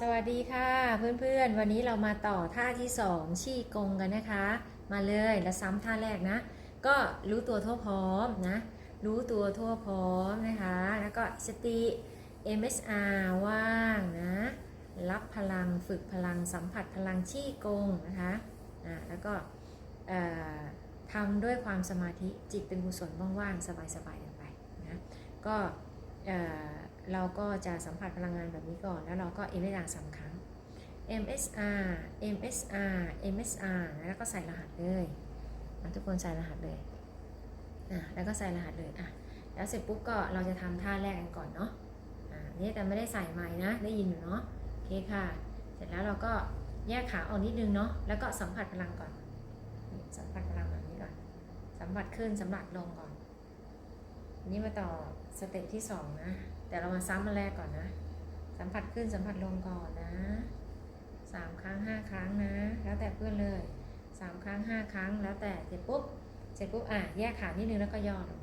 สวัสดีค่ะเพื่อนๆ วันนี้เรามาต่อท่าที่ 2 ชี่กงกันนะคะ มาเลยแล้วซ้ำท่าแรกนะ ก็รู้ตัวทั่วพร้อมนะ รู้ตัวทั่วพร้อมนะคะ แล้วก็สติ MSR ว่างนะ รับพลังฝึกพลังสัมผัสพลังชี่กงนะคะอ่าแล้วก็ทำด้วยความสมาธิจิตเป็นกุศลว่างๆ สบายๆกันไปนะก็ เราก็จะสัมผัสพลังงานแบบนี้ก่อน แล้วเราก็ MSR สามครั้ง MSR MSR MSR แล้วก็ใส่รหัสเลยอะทุกคนใส่รหัสเลยอะแล้วก็ใส่รหัสเลยอะแล้วเสร็จปุ๊บก็เราจะทำท่าแรกกันก่อนเนาะอ่านี่แต่ไม่ได้ใส่ไม้นะ ได้ยินอยู่เนาะโอเคค่ะ เสร็จแล้วเราก็แยกขาออกนิดนึงเนาะแล้วก็สัมผัสพลังก่อน สัมผัสพลังแบบนี้ก่อน สัมผัสขึ้นสัมผัสลงก่อนนนี้มาต่อสเต็ปที่สองนะ แต่เรามาซ้ำมาแรกก่อนนะ สัมผัสขึ้นสัมผัสลงก่อนนะสามครั้งห้าครั้งนะ แล้วแต่เพื่อนเลยสามครั้งห้าครั้งแล้วแต่เสร็จปุ๊บเสร็จปุ๊บอะแยกขานิดนึงแล้วก็ย่อลง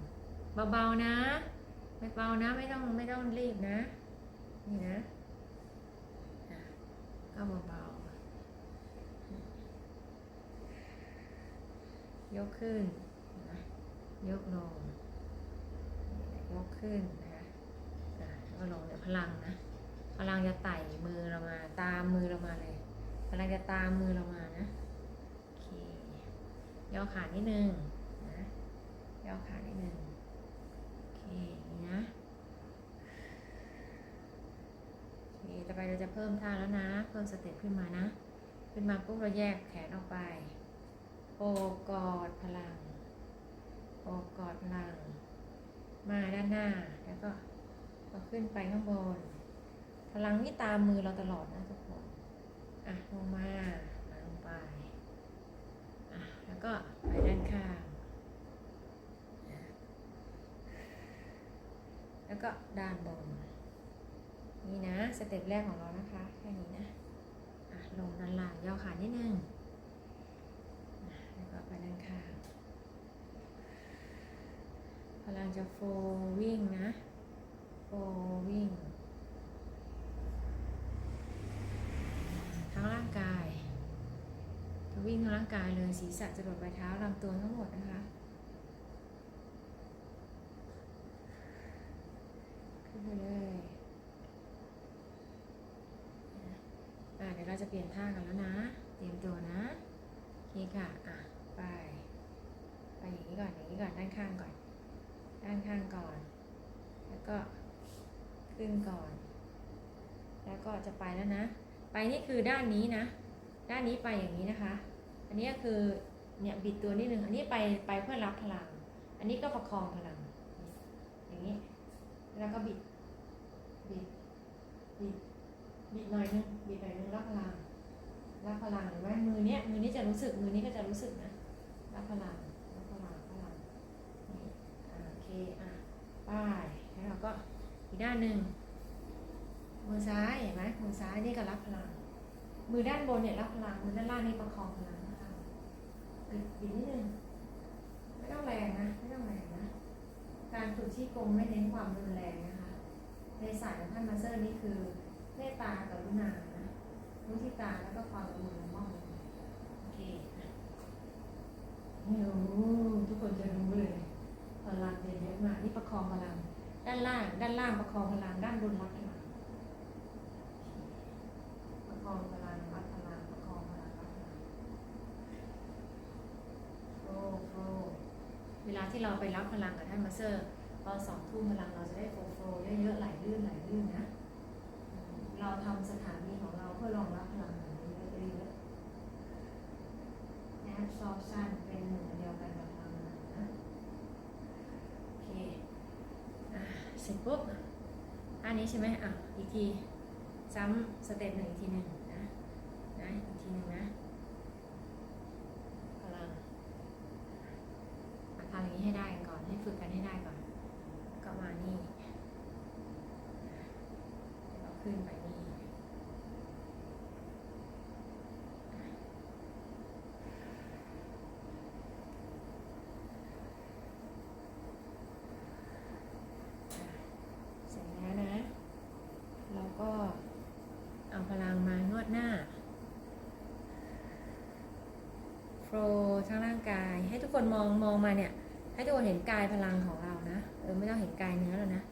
เบาๆนะ ไม่เบานะไม่ต้องไม่ต้องรีบนะ นี่นะอะก็เบาๆยกขึ้นนะยกลงยกขึ้น นะคะอะก็ลงเดี๋ยพลังนะพลังจะไต่มือเรามา ตามมือเรามาเลยพลังจะตามมือเรามานะโอเคย่อขานิดนึงนะย่อขานิดนึงโอเคนี่นะโอเคต่อไปเราจะเพิ่มท่าแล้วนะ เพิ่มสเต็ปขึ้นมานะขึ้นมาปุ๊บเราแยกแขนออกไปโอบกอดพลังโอบกอดพลัง มาด้านหน้าแล้วก็ ก็ขึ้นไปข้างบน พลังนี่ตามมือเราตลอดนะทุกคน อะลงมาลงไป อะแล้วก็ไปด้านข้าง แล้วก็ด้านบน นี่นะสเต็ปแรกของเรานะคะ แค่นี้นะ อะลงด้านล่างย่อขานิดนึงแล้วก็ไปด้านข้างพลังจะโฟวิ่งนะ โฟวิ่งทั้งร่างกายจะวิ่งทั้งร่างกายเลยศีรษะจะหลดปลายเท้าลำตัวทั้งหมดนะคะ ขึ้นไปเลยอะเดี๋ยวเราจะเปลี่ยนท่ากันแล้วนะ เตรียมตัวนะโอเคค่ะ อะ ไป ไปอย่างนี้ก่อน อย่างนี้ก่อน ด้านข้างก่อน ด้านข้างก่อน แล้วก็ ขึ้นก่อน แล้วก็จะไปแล้วนะ ไปนี่คือด้านนี้นะ ด้านนี้ไปอย่างนี้นะคะ อันนี้คือเนี่ยบิดตัวนิดนึง อันนี้ไปไปเพื่อรับพลัง อันนี้ก็ประคองพลัง อย่างนี้ แล้วก็บิด บิด บิด บิดหน่อยนึง บิดหน่อยนึงรับพลัง รับพลังเห็นไหมมือเนี้ยมือนี้จะรู้สึก มือนี้ก็จะรู้สึกนะ รับพลัง รับพลัง พลัง นี่อ่าโอเค อะป้ายแล้วเราก็ อีกด้านหนึ่งมือซ้ายเห็นไหมมือซ้ายนี่ก็รับพลัง มือด้านบนเนี่ยรับพลัง มือด้านล่างนี่ประคองพลังนะคะบิดบิดนิดนึงไม่ต้องแรงนะ ไม่ต้องแรงนะ การฝึกชี้กงไม่เน้นความรุนแรงนะคะ ในสายของท่านมาเตอร์นี่คือเมตตากรุณานะมุทิตาแล้วก็ความละมุนละม่อมโอเคนะไม่รู้ทุกคนจะรู้เลย พลังเยอะมากนี่ประคองพลัง ด้านล่าง ด้านล่างประคองพลัง ด้านบนรับพลัง ประคองพลังรับพลังประคองพลังรับพลังโฟล์โฟล์เวลาที่เราไปรับพลังกับท่านมาเตอร์ตอนสองทุ่มพลังเราจะได้โฟล์โฟล์เยอะๆไหลลื่นไหลลื่นนะ เราทำสถานีของเราเพื่อรองรับพลังแบบนี้เยอะๆแอปซอฟชันเป็นหนึ่งเดียวกันกับพลังนะโอเคเสร็จปุ๊บอันนี้ใช่ไหมอะอีกทีซ้ำสเต็ปหนึ่งทีหนึ่งนะนะอีกทีหนึ่งนะพลังมาทำอย่างนี้ให้ได้กันก่อน ให้ ฝึกกันให้ได้ก่อน ก็มานี่แล้วขึ้นไปนี่เสร็จแล้วนะ เราก็เอาพลังมานวดหน้าโฟลทั้งร่างกายให้ทุกคนมองมองมาเนี่ย ให้ทุกคนเห็นกายพลังของเรานะ เออไม่ต้องเห็นกายเนื้อแล้วนะ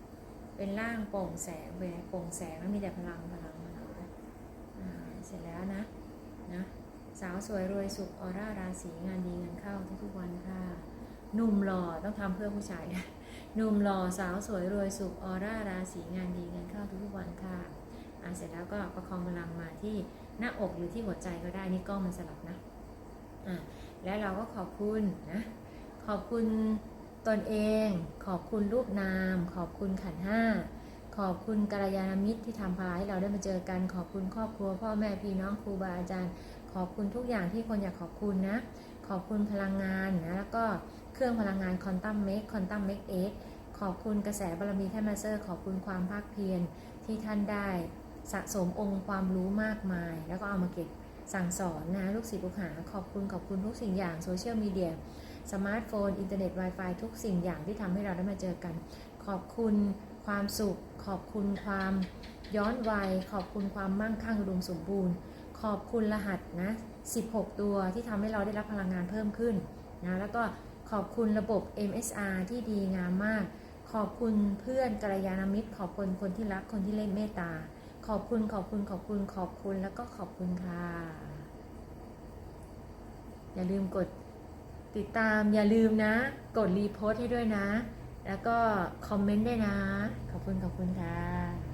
เป็นร่างโปร่งแสงเวโปร่งแสงแล้วมีแต่พลังพลังพลังอ่าเสร็จแล้วนะนะสาวสวยรวยสุขออร่าราศีงานดีเงินเข้าทุกๆวันค่ะหนุ่มหล่อต้องทำเพื่อผู้ชายนะหนุ่มหล่อสาวสวยรวยสุขออร่าราศีงานดีเงินเข้าทุกๆวันค่ะอะเสร็จแล้วก็ประคองพลังมาที่หน้าอกหรือที่หัวใจก็ได้นี่กล้องมันสลับนะอะและเราก็ขอบคุณนะ ขอบคุณตนเอง ขอบคุณรูปนาม ขอบคุณขันห้า ขอบคุณกัลยาณมิตรที่ทำพาให้เราได้มาเจอกัน ขอบคุณครอบครัว พ่อแม่พี่น้องครูบาอาจารย์ ขอบคุณทุกอย่างที่คนอยากขอบคุณนะ ขอบคุณพลังงานนะ แล้วก็เครื่องพลังงานคอนตัมเมกคอนตัมเมกเอ็กขอบคุณกระแสบารมีท่านมาเตอร์ ขอบคุณความภาคเพียรที่ท่านได้สะสมองค์ความรู้มากมาย แล้วก็เอามาเก็บสั่งสอนนะลูกศิษย์ลูกหา ขอบคุณขอบคุณทุกสิ่งอย่างโซเชียลมีเดีย สมาร์ทโฟน อินเทอร์เน็ต Wi-Fi ทุกสิ่งอย่างที่ทำให้เราได้มาเจอกัน ขอบคุณความสุข ขอบคุณความย้อนวัย ขอบคุณความมั่งคั่งอุดมสมบูรณ์ ขอบคุณรหัสนะ 16 ตัวที่ทำให้เราได้รับพลังงานเพิ่มขึ้นนะแล้วก็ขอบคุณระบบ MSR ที่ดีงามมาก ขอบคุณเพื่อนกัลยาณมิตร ขอบคุณคนที่รักคนที่เล่นเมตตา ขอบคุณขอบคุณขอบคุณขอบคุณแล้วก็ขอบคุณค่ะ อย่าลืมกด ติดตามอย่าลืมนะ กดรีโพสต์ให้ด้วยนะ แล้วก็คอมเมนต์ด้วยนะ ขอบคุณขอบคุณค่ะ